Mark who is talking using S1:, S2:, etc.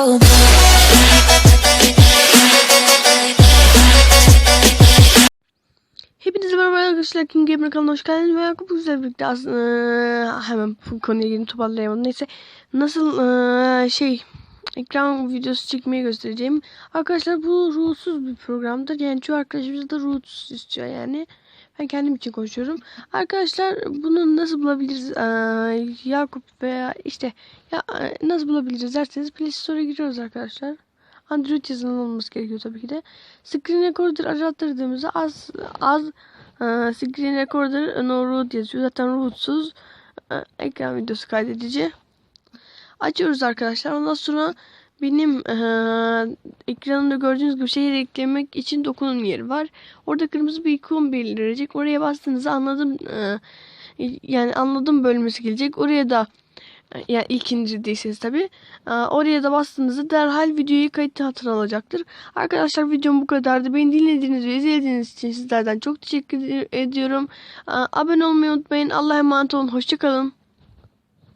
S1: so Hepinize merhaba arkadaşlar. Kim Gamer kanalına hoş geldiniz. Ve bu güzel birlikte aslında e, hemen bu konuya girip toparlayamadım. Neyse nasıl e, şey ekran videosu çekmeyi göstereceğim. Arkadaşlar bu ruhsuz bir programdır. Yani çoğu arkadaşımız da ruhsuz istiyor yani. Ben kendim için konuşuyorum. Arkadaşlar bunu nasıl bulabiliriz? Eee, Yakup veya işte ya nasıl bulabiliriz derseniz Play Store'a giriyoruz arkadaşlar. Android yazılım olması gerekiyor tabii ki de. Screen Recorder arattırdığımızda az az e, Screen Recorder no root yazıyor. Zaten rootsuz e, ekran videosu kaydedici. Açıyoruz arkadaşlar. Ondan sonra benim e, ekranımda gördüğünüz gibi şehir eklemek için dokunun yeri var. Orada kırmızı bir ikon belirecek. Oraya bastığınızda anladım e, yani anladım bölmesi gelecek. Oraya da yani ilk indirdiyseniz tabi. Oraya da bastığınızda derhal videoyu kayıt altına alacaktır. Arkadaşlar videom bu kadardı. Beni dinlediğiniz ve izlediğiniz için sizlerden çok teşekkür ediyorum. Abone olmayı unutmayın. Allah'a emanet olun. Hoşçakalın.